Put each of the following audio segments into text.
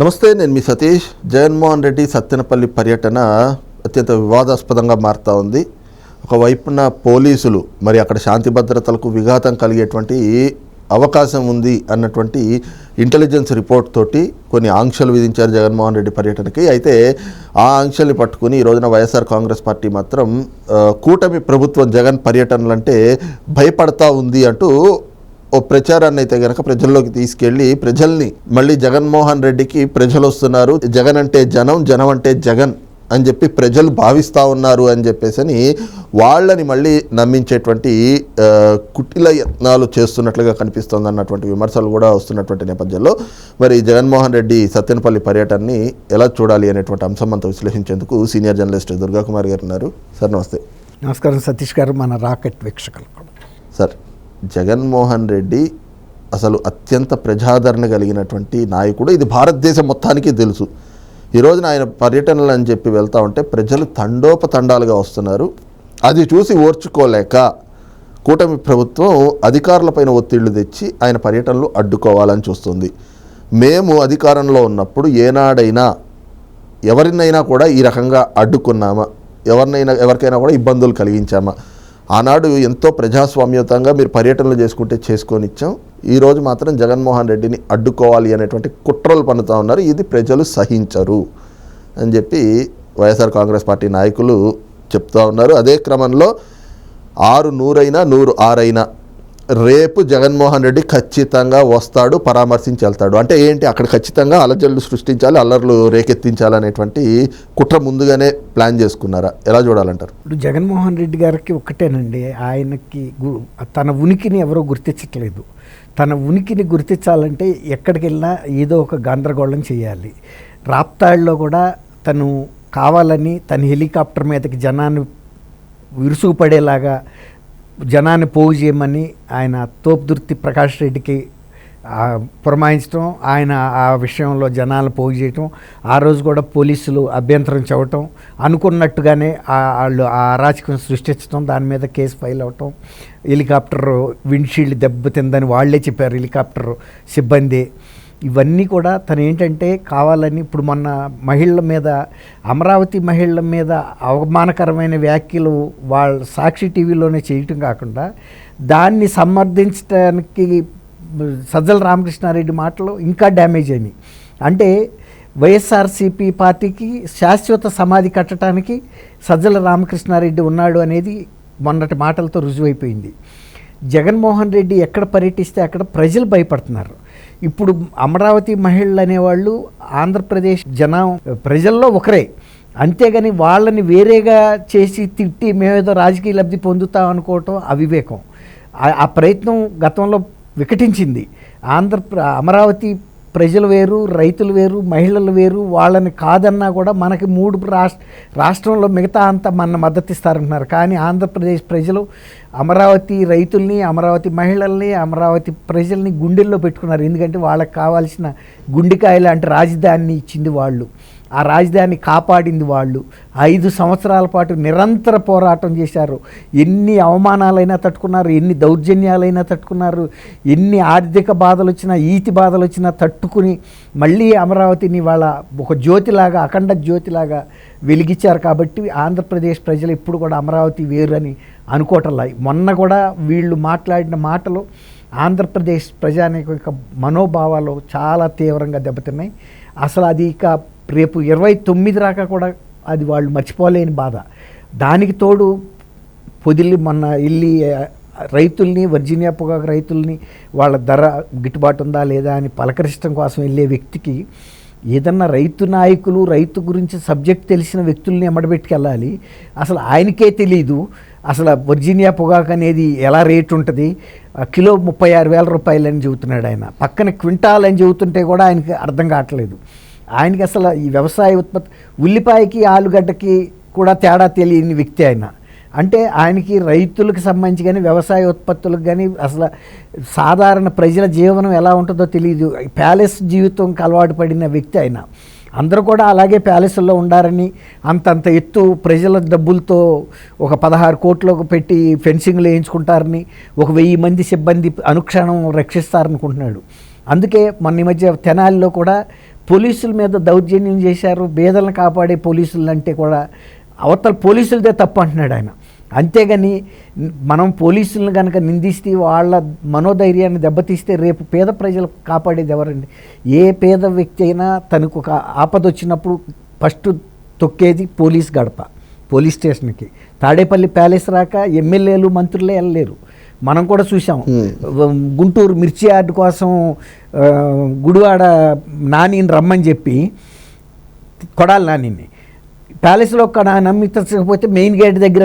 నమస్తే నేను మీ సతీష్. జగన్మోహన్ రెడ్డి సత్తెనపల్లి పర్యటన అత్యంత వివాదాస్పదంగా మారుతూ ఉంది. ఒకవైపున పోలీసులు మరి అక్కడ శాంతి భద్రతలకు విఘాతం కలిగేటువంటి అవకాశం ఉంది అన్నటువంటి ఇంటెలిజెన్స్ రిపోర్ట్ తోటి కొన్ని ఆంక్షలు విధించారు జగన్మోహన్ రెడ్డి పర్యటనకి. అయితే ఆ ఆంక్షల్ని పట్టుకుని ఈ రోజున వైఎస్ఆర్ కాంగ్రెస్ పార్టీ మాత్రం కూటమి ప్రభుత్వం జగన్ పర్యటనలంటే భయపడతా ఉంది అంటూ ఓ ప్రచారాన్ని అయితే గనక ప్రజల్లోకి తీసుకెళ్ళి ప్రజల్ని మళ్ళీ జగన్మోహన్ రెడ్డికి ప్రజలు వస్తున్నారు జగన్ అంటే జనం జనం అంటే జగన్ అని చెప్పి ప్రజలు భావిస్తూ ఉన్నారు అని చెప్పేసి అని వాళ్ళని మళ్ళీ నమ్మించేటువంటి కుటిల యత్నాలు చేస్తున్నట్లుగా కనిపిస్తోంది అన్నటువంటి విమర్శలు కూడా వస్తున్నటువంటి నేపథ్యంలో మరి జగన్మోహన్ రెడ్డి సత్యనపల్లి పర్యటనని ఎలా చూడాలి అనేటువంటి అంశం అంతా విశ్లేషించేందుకు సీనియర్ జర్నలిస్ట్ దుర్గాకుమార్ గారు ఉన్నారు. సార్ నమస్తే. నమస్కారం. సతీష్ గారు మన రాకెట్ వీక్షకులు సార్ జగన్మోహన్ రెడ్డి అసలు అత్యంత ప్రజాదరణ కలిగినటువంటి నాయకుడు. ఇది భారతదేశం మొత్తానికి తెలుసు. ఈరోజున ఆయన పర్యటనలు అని చెప్పి వెళ్తా ఉంటే ప్రజలు తండోపతండాలుగా వస్తున్నారు. అది చూసి ఓర్చుకోలేక కూటమి ప్రభుత్వం అధికారులపైన ఒత్తిళ్ళు తెచ్చి ఆయన పర్యటనలు అడ్డుకోవాలని చూస్తుంది. మేము అధికారంలో ఉన్నప్పుడు ఏనాడైనా ఎవరినైనా కూడా ఈ రకంగా అడ్డుకున్నామా? ఎవరినైనా ఎవరికైనా కూడా ఇబ్బందులు కలిగించామా? ఆనాడు ఎంతో ప్రజాస్వామ్యతంగా మీరు పర్యటనలు చేసుకుంటే చేసుకొని ఇచ్చాం. ఈరోజు మాత్రం జగన్మోహన్ రెడ్డిని అడ్డుకోవాలి అనేటువంటి కుట్రలు పన్నుతూ ఉన్నారు. ఇది ప్రజలు సహించరు అని చెప్పి వైఎస్ఆర్ కాంగ్రెస్ పార్టీ నాయకులు చెప్తా ఉన్నారు. అదే క్రమంలో ఆరు నూరైనా నూరు ఆరైనా రేపు జగన్మోహన్ రెడ్డి ఖచ్చితంగా వస్తాడు పరామర్శించి వెళ్తాడు. అంటే ఏంటి? అక్కడ ఖచ్చితంగా అలజడులు సృష్టించాలి అల్లర్లు రేకెత్తించాలనేటువంటి కుట్ర ముందుగానే ప్లాన్ చేసుకున్నారా? ఎలా చూడాలంటారు? ఇప్పుడు జగన్మోహన్ రెడ్డి గారికి ఒక్కటేనండి. ఆయనకి గు- తన ఉనికిని ఎవరో గుర్తించట్లేదు. తన ఉనికిని గుర్తించాలంటే ఎక్కడికి వెళ్ళినా ఏదో ఒక గందరగోళం చేయాలి. రాప్తాళ్ళలో కూడా తను కావాలని తన హెలికాప్టర్ మీదకి జనాన్ని విరుసుకుపడేలాగా జనాన్ని పోగు చేయమని ఆయన తోపుదుర్తి ప్రకాష్ రెడ్డికి పురమాయించడం ఆయన ఆ విషయంలో జనాలు పోగు చేయటం ఆ రోజు కూడా పోలీసులు అభ్యంతరం చెప్పటం అనుకున్నట్టుగానే వాళ్ళు ఆ అరాచకం సృష్టించడం దాని మీద కేసు ఫైల్ అవటం హెలికాప్టర్ విండ్షీల్డ్ దెబ్బతిందని వాళ్ళే చెప్పారు హెలికాప్టర్ సిబ్బంది. ఇవన్నీ కూడా తను ఏంటంటే కావాలని ఇప్పుడు మొన్న మహిళల మీద అమరావతి మహిళల మీద అవమానకరమైన వ్యాఖ్యలు వాళ్ళ సాక్షి టీవీలోనే చేయటం కాకుండా దాన్ని సమర్థించడానికి సజ్జల రామకృష్ణారెడ్డి మాటలు ఇంకా డ్యామేజ్ అయినాయి. అంటే వైఎస్ఆర్సీపీ పార్టీకి శాశ్వత సమాధి కట్టడానికి సజ్జల రామకృష్ణారెడ్డి ఉన్నాడు అనేది మొన్నటి మాటలతో రుజువైపోయింది. జగన్మోహన్ రెడ్డి ఎక్కడ పర్యటిస్తే అక్కడ ప్రజలు భయపడుతున్నారు. ఇప్పుడు అమరావతి మహిళలు అనేవాళ్ళు ఆంధ్రప్రదేశ్ జనం ప్రజల్లో ఒకరే. అంతేగాని వాళ్ళని వేరేగా చేసి తిట్టి మేమేదో రాజకీయ లబ్ధి పొందుతాం అనుకోవటం అవివేకం. ఆ- ప్రయత్నం గతంలో వికటించింది. ఆంధ్ర అమరావతి ప్రజలు వేరు రైతులు వేరు మహిళలు వేరు వాళ్ళని కాదన్నా కూడా మనకి మూడు రాష్ట్ర రాష్ట్రంలో మిగతా అంతా మన మద్దతు ఇస్తారంటున్నారు కానీ ఆంధ్రప్రదేశ్ ప్రజలు అమరావతి రైతుల్ని అమరావతి మహిళల్ని అమరావతి ప్రజల్ని గుండెల్లో పెట్టుకున్నారు. ఎందుకంటే వాళ్ళకి కావాల్సిన గుండెకాయ లాంటి రాజధానిని ఇచ్చింది వాళ్ళు. ఆ రాజధాని కాపాడింది వాళ్ళు. ఐదు సంవత్సరాల పాటు నిరంతర పోరాటం చేశారు. ఎన్ని అవమానాలైనా తట్టుకున్నారు ఎన్ని దౌర్జన్యాలైనా తట్టుకున్నారు ఎన్ని ఆర్థిక బాధలు వచ్చినా ఈతి బాధలు వచ్చినా తట్టుకుని మళ్ళీ అమరావతిని వాళ్ళ ఒక జ్యోతిలాగా అఖండ జ్యోతిలాగా వెలిగించారు కాబట్టి ఆంధ్రప్రదేశ్ ప్రజలు ఇప్పుడు కూడా అమరావతి వేరు అని అనుకోవటంలా. మొన్న కూడా వీళ్ళు మాట్లాడిన మాటలు ఆంధ్రప్రదేశ్ ప్రజానికి యొక్క మనోభావాలు చాలా తీవ్రంగా దెబ్బతిన్నాయి. అసలు అది ఇక రేపు ఇరవై తొమ్మిది రాక కూడా అది వాళ్ళు మర్చిపోలేని బాధ. దానికి తోడు పొదిలి మొన్న వెళ్ళి రైతుల్ని వర్జీనియా పొగాకు రైతుల్ని వాళ్ళ ధర గిట్టుబాటు ఉందా లేదా అని పలకరించడం కోసం వెళ్ళే వ్యక్తికి ఏదన్నా రైతు నాయకులు రైతు గురించి సబ్జెక్ట్ తెలిసిన వ్యక్తుల్ని ఎమ్మడబెట్టుకెళ్ళాలి అసలు ఆయనకే తెలియదు అసలు వర్జీనియా పొగాకు అనేది ఎలా రేట్ ఉంటుంది కిలో ముప్పై ఆరు వేల రూపాయలు అని చెబుతున్నాడు ఆయన. పక్కన క్వింటాల్ అని చెబుతుంటే కూడా ఆయనకి అర్థం కావట్లేదు. ఆయనకి అసలు ఈ వ్యవసాయ ఉత్పత్తి ఉల్లిపాయకి ఆలుగడ్డకి కూడా తేడా తెలియని వ్యక్తి ఆయన. అంటే ఆయనకి రైతులకు సంబంధించి కానీ వ్యవసాయ ఉత్పత్తులకు కానీ అసలు సాధారణ ప్రజల జీవనం ఎలా ఉంటుందో తెలియదు ప్యాలెస్ జీవితంకి అలవాటు పడిన వ్యక్తి ఆయన. అందరూ కూడా అలాగే ప్యాలెస్లో ఉండారని అంతంత ఎత్తు ప్రజల డబ్బులతో ఒక పదహారు కోట్లకు పెట్టి ఫెన్సింగ్లు వేయించుకుంటారని ఒక వెయ్యి మంది సిబ్బంది అనుక్షణం రక్షిస్తారనుకుంటున్నాడు. అందుకే మొన్న ఈ మధ్య తెనాలిలో కూడా పోలీసుల మీద దౌర్జన్యం చేశారు బేదలను కాపాడే పోలీసులు అంటే కూడా అవతల పోలీసులదే తప్పు అంటున్నాడు ఆయన. అంతేగాని మనం పోలీసులను కనుక నిందిస్తే వాళ్ళ మనోధైర్యాన్ని దెబ్బతీస్తే రేపు పేద ప్రజలు కాపాడేది ఎవరండి? ఏ పేద వ్యక్తి అయినా తనకు ఒక ఆపద వచ్చినప్పుడు ఫస్ట్ తొక్కేది పోలీస్ గడప పోలీస్ స్టేషన్కి. తాడేపల్లి ప్యాలెస్ రాక ఎమ్మెల్యేలు మంత్రులే వెళ్ళలేరు. మనం కూడా చూసాం గుంటూరు మిర్చి యార్డు కోసం గుడివాడ నానిని రమ్మని చెప్పి కొడాలి నానిని. ప్యాలెస్లో ఒక్కడ నమ్మితకపోతే మెయిన్ గేట్ దగ్గర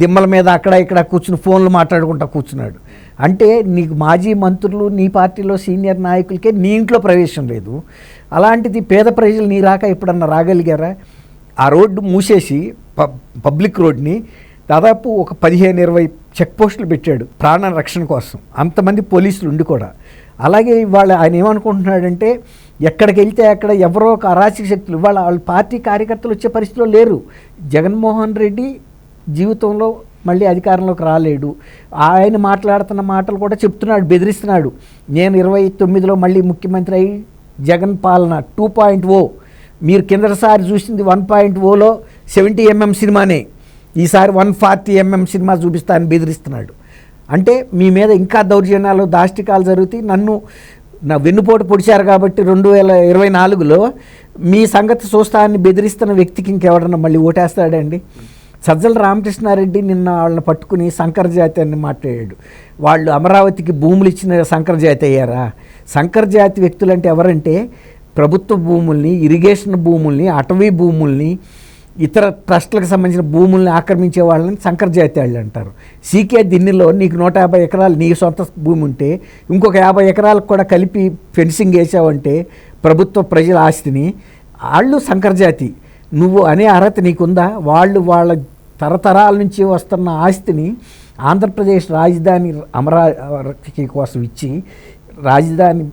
దిమ్మల మీద అక్కడ ఇక్కడ కూర్చుని ఫోన్లు మాట్లాడుకుంటా కూర్చున్నాడు. అంటే నీకు మాజీ మంత్రులు నీ పార్టీలో సీనియర్ నాయకులకే నీ ఇంట్లో ప్రవేశం లేదు. అలాంటిది పేద ప్రజలు నీ రాక ఎప్పుడన్నా రాగలిగారా? ఆ రోడ్డు మూసేసి పబ్లిక్ రోడ్ని దాదాపు ఒక పదిహేను ఇరవై చెక్ పోస్టులు పెట్టాడు ప్రాణ రక్షణ కోసం. అంతమంది పోలీసులు ఉండి కూడా. అలాగే ఇవాళ ఆయన ఏమనుకుంటున్నాడంటే ఎక్కడికి వెళ్తే అక్కడ ఎవరో ఒక అరాచక శక్తులు ఇవాళ వాళ్ళ పార్టీ కార్యకర్తలు వచ్చే పరిస్థితిలో లేరు. జగన్మోహన్ రెడ్డి జీవితంలో మళ్ళీ అధికారంలోకి రాలేడు. ఆయన మాట్లాడుతున్న మాటలు కూడా చెప్తున్నాడు బెదిరిస్తున్నాడు. నేను ఇరవై తొమ్మిదిలో మళ్ళీ ముఖ్యమంత్రి అయి జగన్ పాలన టూ పాయింట్ ఓ. మీరు కిందసారి చూసింది వన్ పాయింట్ ఓలో సెవెంటీ ఎంఎం సినిమానే. ఈసారి వన్ ఫార్టీ ఎంఎం సినిమా చూపిస్తానని బెదిరిస్తున్నాడు. అంటే మీ మీద ఇంకా దౌర్జన్యాలు దాష్టికాలు జరుగుతాయి. నన్ను నా వెన్నుపోటు పొడిచారు కాబట్టి రెండు వేల ఇరవై నాలుగులో మీ సంగతి చూస్తానని బెదిరిస్తున్న వ్యక్తికి ఇంకెవడన్నా మళ్ళీ ఓటేస్తాడండి? సజ్జల రామకృష్ణారెడ్డి నిన్న వాళ్ళని పట్టుకుని శంకర జాతి అని మాట్లాడాడు. వాళ్ళు అమరావతికి భూములు ఇచ్చిన శంకర జాతి అయ్యారా? శంకర జాతి వ్యక్తులు అంటే ఎవరంటే ప్రభుత్వ భూముల్ని ఇరిగేషన్ భూముల్ని అటవీ భూముల్ని ఇతర ట్రస్టులకు సంబంధించిన భూముల్ని ఆక్రమించే వాళ్ళని సంకరజాతి వాళ్ళు అంటారు. సీకే దిన్నెలో నీకు నూట యాభై ఎకరాలు నీ సొంత భూమి ఉంటే ఇంకొక యాభై ఎకరాలకు కూడా కలిపి ఫెన్సింగ్ వేసావంటే ప్రభుత్వ ప్రజల ఆస్తిని వాళ్ళు సంకరజాతి నువ్వు అనే అర్హత నీకుందా? వాళ్ళు వాళ్ళ తరతరాల నుంచి వస్తున్న ఆస్తిని ఆంధ్రప్రదేశ్ రాజధాని అమరావతి కోసం ఇచ్చి రాజధాని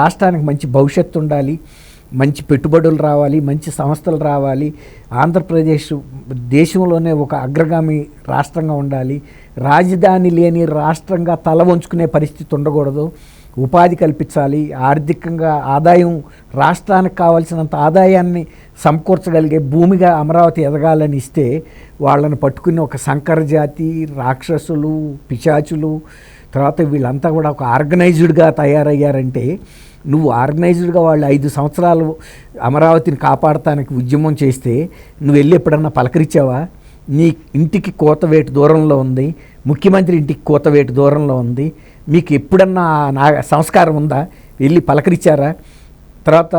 రాష్ట్రానికి మంచి భవిష్యత్తు ఉండాలి. మంచి పెట్టుబడులు రావాలి మంచి సంస్థలు రావాలి. ఆంధ్రప్రదేశ్ దేశంలోనే ఒక అగ్రగామి రాష్ట్రంగా ఉండాలి. రాజధాని లేని రాష్ట్రంగా తల వంచుకునే పరిస్థితి ఉండకూడదు. ఉపాధి కల్పించాలి. ఆర్థికంగా ఆదాయం రాష్ట్రానికి కావాల్సినంత ఆదాయాన్ని సమకూర్చగలిగే భూమిగా అమరావతి ఎదగాలని ఇస్తే వాళ్ళని పట్టుకుని ఒక సంకర జాతి రాక్షసులు పిశాచులు తర్వాత వీళ్ళంతా కూడా ఒక ఆర్గనైజ్డ్గా తయారయ్యారంటే నువ్వు ఆర్గనైజ్డ్గా వాళ్ళు ఐదు సంవత్సరాలు అమరావతిని కాపాడటానికి ఉద్యమం చేస్తే నువ్వు వెళ్ళి ఎప్పుడన్నా పలకరించావా? నీ ఇంటికి కోతవేటు దూరంలో ఉంది ముఖ్యమంత్రి ఇంటికి కోతవేటు దూరంలో ఉంది మీకు ఎప్పుడన్నా నా సంస్కారం ఉందా? వెళ్ళి పలకరించారా? తర్వాత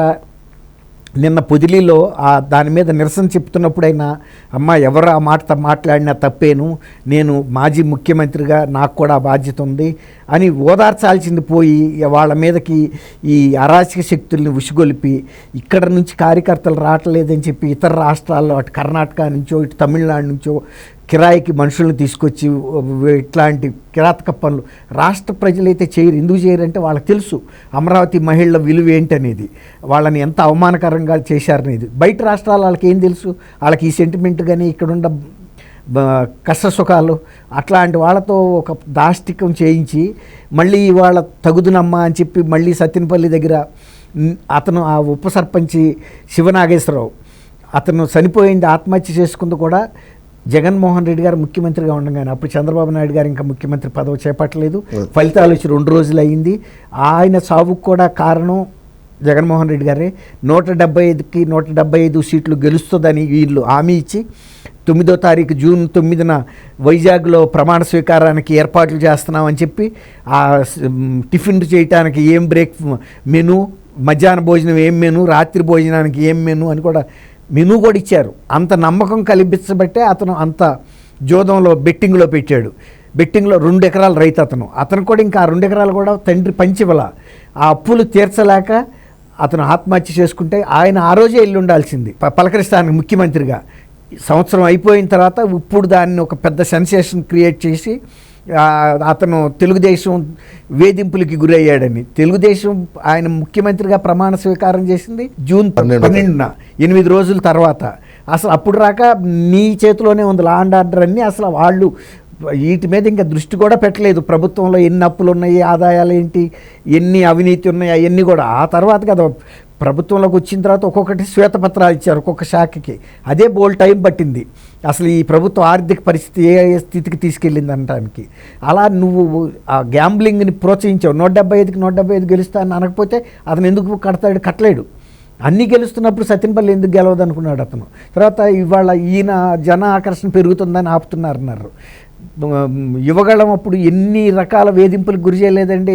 నిన్న పొదిలిలో ఆ దాని మీద నిరసన చెప్తున్నప్పుడైనా అమ్మ ఎవరు ఆ మాట మాట్లాడినా తప్పేను. నేను మాజీ ముఖ్యమంత్రిగా నాకు కూడా బాధ్యత ఉంది అని ఓదార్చాల్సింది పోయి వాళ్ళ మీదకి ఈ అరాచక శక్తుల్ని ఉసిగొలిపి ఇక్కడ నుంచి కార్యకర్తలు రావట్లేదని చెప్పి ఇతర రాష్ట్రాల్లో అటు కర్ణాటక నుంచో ఇటు తమిళనాడు నుంచో కిరాయికి మనుషులను తీసుకొచ్చి ఇట్లాంటి కిరాతక పనులు. రాష్ట్ర ప్రజలైతే చేయరు. ఎందుకు చేయరంటే వాళ్ళకి తెలుసు అమరావతి మహిళల విలువ ఏంటనేది. వాళ్ళని ఎంత అవమానకరంగా చేశారనేది. బయట రాష్ట్రాల వాళ్ళకి ఏం తెలుసు? వాళ్ళకి ఈ సెంటిమెంట్ కానీ ఇక్కడున్న బ- కష్ట సుఖాలు అట్లాంటి వాళ్ళతో ఒక దాష్టికం చేయించి మళ్ళీ వాళ్ళ తగుదునమ్మా అని చెప్పి మళ్ళీ సత్యనపల్లి దగ్గర అతను ఆ ఉప సర్పంచి శివనాగేశ్వరరావు అతను చనిపోయింది ఆత్మహత్య చేసుకుంది కూడా జగన్మోహన్ రెడ్డి గారు ముఖ్యమంత్రిగా ఉండగానే అప్పుడు చంద్రబాబు నాయుడు గారు ఇంకా ముఖ్యమంత్రి పదవి చేపట్టలేదు. ఫలితాలు వచ్చి రెండు రోజులు అయింది. ఆయన సావుకు కూడా కారణం జగన్మోహన్ రెడ్డి గారే. నూట డెబ్బై ఐదుకి నూట డెబ్బై ఐదు సీట్లు గెలుస్తుందని వీళ్ళు హామీ ఇచ్చి తొమ్మిదో తారీఖు జూన్ తొమ్మిదిన వైజాగ్లో ప్రమాణ స్వీకారానికి ఏర్పాట్లు చేస్తున్నామని చెప్పి ఆ టిఫిన్ చేయటానికి ఏం బ్రేక్ మెను మధ్యాహ్న భోజనం ఏం మెను రాత్రి భోజనానికి ఏం మెను అని కూడా మెను కూడా ఇచ్చారు. అంత నమ్మకం కల్పించబట్టే అతను అంత జోదంలో బెట్టింగ్లో పెట్టాడు. బెట్టింగ్లో రెండు ఎకరాలు రైతు అతను. అతను కూడా ఇంకా ఆ రెండు ఎకరాలు కూడా తండ్రి పంచివల. ఆ అప్పులు తీర్చలేక అతను ఆత్మహత్య చేసుకుంటే ఆయన ఆ రోజే వెళ్ళి ఉండాల్సింది. ప- పలకరిస్తానికి ముఖ్యమంత్రిగా. సంవత్సరం అయిపోయిన తర్వాత ఇప్పుడు దాన్ని ఒక పెద్ద సెన్సేషన్ క్రియేట్ చేసి అతను తెలుగుదేశం వేధింపులకి గురయ్యాడని. తెలుగుదేశం ఆయన ముఖ్యమంత్రిగా ప్రమాణ స్వీకారం చేసింది జూన్ పన్నెండో. పన్నెండున ఎనిమిది రోజుల తర్వాత. అసలు అప్పుడు రాక నీ చేతిలోనే ఉంది లా అండ్ ఆర్డర్ అన్నీ. అసలు వాళ్ళు వీటి మీద ఇంకా దృష్టి కూడా పెట్టలేదు. ప్రభుత్వంలో ఎన్ని అప్పులు ఉన్నాయి ఆదాయాలు ఏంటి ఎన్ని అవినీతి ఉన్నాయి అవన్నీ కూడా. ఆ తర్వాత కదా ప్రభుత్వంలోకి వచ్చిన తర్వాత ఒక్కొక్కటి శ్వేతపత్రాలు ఇచ్చారు ఒక్కొక్క శాఖకి. అదే బోల్ టైం పట్టింది. అసలు ఈ ప్రభుత్వ ఆర్థిక పరిస్థితి ఏ స్థితికి తీసుకెళ్ళింది అనడానికి అలా నువ్వు ఆ గ్యాంబ్లింగ్ని ప్రోత్సహించావు. నూట డెబ్బై ఐదుకి నూట డెబ్బై ఐదు గెలుస్తా అని అనకపోతే అతను ఎందుకు కడతాడు కట్టలేడు? అన్నీ గెలుస్తున్నప్పుడు సత్యనపల్లి ఎందుకు గెలవదు అనుకున్నాడు అతను? తర్వాత ఇవాళ ఈయన జన ఆకర్షణ పెరుగుతుందని ఆపుతున్నారన్నారు. యువగళం అప్పుడు ఎన్ని రకాల వేధింపులకు గురి చేయలేదండి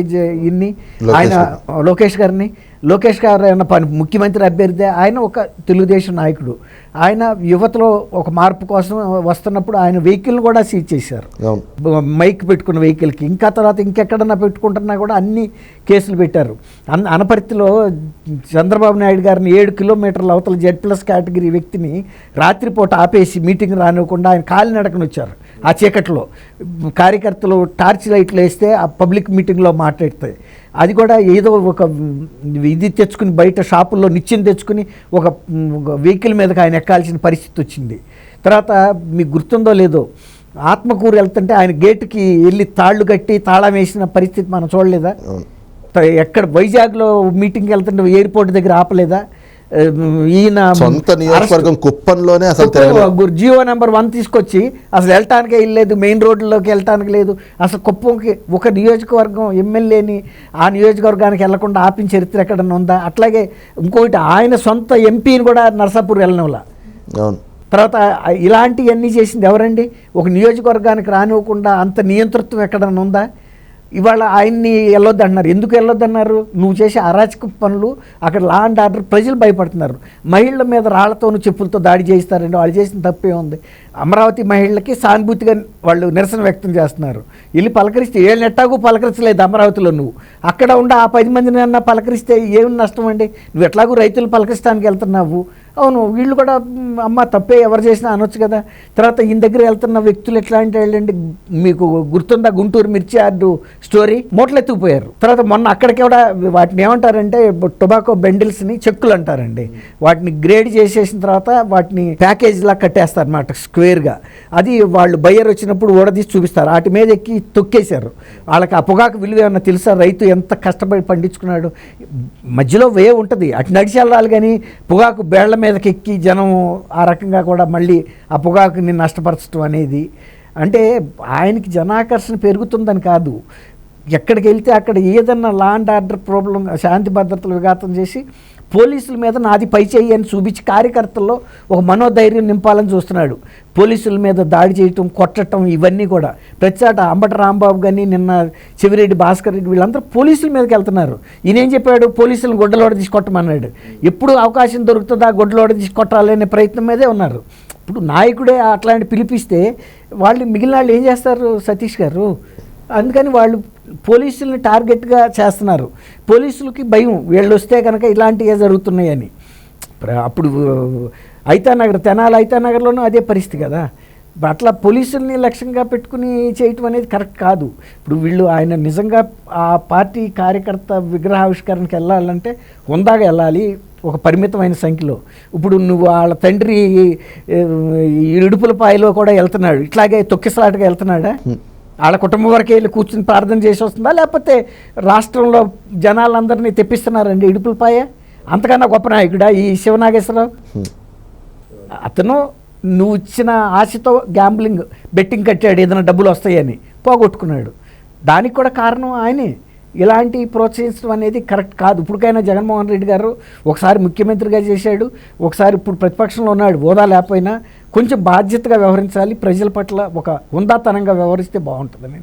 ఇన్ని? ఆయన. లోకేష్ గారిని? లోకేష్ గారు ఆయన పని ముఖ్యమంత్రి అభ్యర్థి ఆయన ఒక తెలుగుదేశం నాయకుడు. ఆయన యువతలో ఒక మార్పు కోసం వస్తున్నప్పుడు ఆయన వెహికల్ కూడా సీజ్ చేశారు. మైక్ పెట్టుకున్న వెహికల్కి. ఇంకా తర్వాత ఇంకెక్కడన్నా పెట్టుకుంటున్నా కూడా అన్ని కేసులు పెట్టారు. అన్ అనపర్తిలో చంద్రబాబు నాయుడు గారిని ఏడు కిలోమీటర్ల అవతల జెడ్ ప్లస్ కేటగిరీ వ్యక్తిని రాత్రిపూట ఆపేసి మీటింగ్ రానివ్వకుండా ఆయన కాలినడకను వచ్చారు ఆ చీకట్లో. కార్యకర్తలు టార్చ్ లైట్లు వేస్తే ఆ పబ్లిక్ మీటింగ్లో మాట్లాడతాయి. అది కూడా ఏదో ఒక ఇది తెచ్చుకుని బయట షాపుల్లో నిత్యం తెచ్చుకుని ఒక వెహికల్ మీదకి ఆయన ఎక్కాల్సిన పరిస్థితి వచ్చింది. తర్వాత మీకు గుర్తుందో లేదో ఆత్మకూరు వెళ్తుంటే ఆయన గేటుకి వెళ్ళి తాళ్ళు కట్టి తాళం వేసిన పరిస్థితి మనం చూడలేదా? ఎక్కడ వైజాగ్లో మీటింగ్కి వెళ్తుంటే ఎయిర్పోర్ట్ దగ్గర ఆపలేదా? ఈయన సొంత నియోజకవర్గం కుప్పంలోనే అసలు జియో నెంబర్ వన్ తీసుకొచ్చి అసలు వెళ్ళటానికే వెళ్ళలేదు మెయిన్ రోడ్లోకి వెళ్ళటానికి లేదు. అసలు కుప్పంకి ఒక నియోజకవర్గం ఎమ్మెల్యేని ఆ నియోజకవర్గానికి వెళ్ళకుండా ఆపిన చరిత్ర ఎక్కడన్నా ఉందా? అట్లాగే ఇంకొకటి ఆయన సొంత ఎంపీని కూడా నర్సాపూర్ వెళ్ళనివ్వలా. అవును. తర్వాత ఇలాంటివన్నీ చేసింది ఎవరండి? ఒక నియోజకవర్గానికి రానివ్వకుండా అంత నియంతృత్వం ఎక్కడన్నా ఉందా? ఇవాళ ఆయన్ని వెళ్ళొద్దు అన్నారు ఎందుకు వెళ్ళొద్దన్నారు నువ్వు చేసే అరాచక పనులు అక్కడ లా అండ్ ఆర్డర్ ప్రజలు భయపడుతున్నారు. మహిళల మీద రాళ్ళతోనూ చెప్పులతో దాడి చేయిస్తారండి. వాళ్ళు చేసిన తప్పే ఉంది. అమరావతి మహిళలకి సానుభూతిగా వాళ్ళు నిరసన వ్యక్తం చేస్తున్నారు. వెళ్ళి పలకరిస్తే ఏ నెట్టాకు పలకరించలేదు అమరావతిలో నువ్వు. అక్కడ ఉండి ఆ పది మందిని అన్నా పలకరిస్తే ఏం నష్టం అండి? నువ్వు ఎట్లాగూ రైతులు పలకరిస్తానికి వెళ్తున్నావు? అవును వీళ్ళు కూడా అమ్మ తప్పే ఎవరు చేసినా అనొచ్చు కదా. తర్వాత ఈయన దగ్గర వెళ్తున్న వ్యక్తులు ఎట్లాంటి వాళ్ళండి? మీకు గుర్తుందా గుంటూరు మిర్చి యార్డు స్టోరీ? మూటలెత్తుకుపోయారు తర్వాత మొన్న అక్కడికి కూడా వాటిని ఏమంటారంటే టొబాకో బెండిల్స్ని చెక్కులు అంటారండి. వాటిని గ్రేడ్ చేసేసిన తర్వాత వాటిని ప్యాకేజ్ లా కట్టేస్తారు అన్నమాట స్క్వేర్గా. అది వాళ్ళు బయ్యర్ వచ్చినప్పుడు ఊడదీసి చూపిస్తారు. వాటి మీద ఎక్కి తొక్కేశారు. వాళ్ళకి ఆ పొగాకు విలువ ఏమన్నా తెలుసా? రైతు ఎంత కష్టపడి పండించుకున్నాడు? మధ్యలో వే ఉంటుంది. అటు నడిచి వెళ్ళాలి కానీ పొగాకు బేళ్ళ మీదకి ఎక్కి జనం ఆ రకంగా కూడా మళ్ళీ ఆ పొగాకుని నష్టపరచడం అనేది అంటే ఆయనకి జనాకర్షణ పెరుగుతుందని కాదు. ఎక్కడికి వెళ్తే అక్కడ ఏదన్నా లా అండ్ ఆర్డర్ ప్రాబ్లం శాంతి భద్రతలు విఘాతం చేసి పోలీసుల మీద నాది పై చేయి అని చూపించి కార్యకర్తల్లో ఒక మనోధైర్యం నింపాలని చూస్తున్నాడు. పోలీసుల మీద దాడి చేయటం కొట్టడం ఇవన్నీ కూడా. ప్రతిసాట అంబట రాంబాబు కానీ నిన్న చెవిరెడ్డి భాస్కర్ రెడ్డి వీళ్ళందరూ పోలీసుల మీదకి వెళ్తున్నారు. ఈయనేం చెప్పాడు? పోలీసులను గుడ్డలోడ తీసుకొట్టమన్నాడు ఎప్పుడు అవకాశం దొరుకుతుందా గుడ్డలోడ తీసి కొట్టాలనే ప్రయత్నం మీదే ఉన్నారు. ఇప్పుడు నాయకుడే అట్లాంటి పిలిపిస్తే వాళ్ళు మిగిలిన వాళ్ళు ఏం చేస్తారు సతీష్ గారు? అందుకని వాళ్ళు పోలీసుల్ని టార్గెట్గా చేస్తున్నారు. పోలీసులకి భయం. వీళ్ళు వస్తే కనుక ఇలాంటివే జరుగుతున్నాయని. అప్పుడు ఐతానగర్ తెనాలి ఐతానగర్లోనూ అదే పరిస్థితి కదా. అట్లా పోలీసుల్ని లక్ష్యంగా పెట్టుకుని చేయటం అనేది కరెక్ట్ కాదు. ఇప్పుడు వీళ్ళు ఆయన నిజంగా ఆ పార్టీ కార్యకర్త విగ్రహావిష్కరణకి వెళ్ళాలంటే హుందాగా వెళ్ళాలి ఒక పరిమితమైన సంఖ్యలో. ఇప్పుడు నువ్వు వాళ్ళ తండ్రి ఈ ఇడుపులపాయలో కూడా వెళ్తున్నాడు. ఇట్లాగే తొక్కిసలాటగా వెళ్తున్నాడా? వాళ్ళ కుటుంబం వరకే వెళ్ళి కూర్చుని ప్రార్థన చేసి వస్తుందా? లేకపోతే రాష్ట్రంలో జనాలందరినీ తెప్పిస్తున్నారండి ఇడుపులపాయ అంతకన్నా గొప్ప నాయకుడా ఈ శివనాగేశ్వరరావు? అతను నువ్వు ఇచ్చిన ఆశతో గ్యాంబ్లింగ్ బెట్టింగ్ కట్టాడు ఏదైనా డబ్బులు వస్తాయని పోగొట్టుకున్నాడు. దానికి కూడా కారణం ఆయనే. ఇలాంటి ప్రోత్సహించడం అనేది కరెక్ట్ కాదు. ఇప్పటికైనా జగన్మోహన్ రెడ్డి గారు ఒకసారి ముఖ్యమంత్రిగా చేశాడు ఒకసారి ఇప్పుడు ప్రతిపక్షంలో ఉన్నాడు హోదా లేకపోయినా కొంచెం బాధ్యతగా వ్యవహరించాలి. ప్రజల పట్ల ఒక ఉందాతనంగా వ్యవహరిస్తే బాగుంటుందని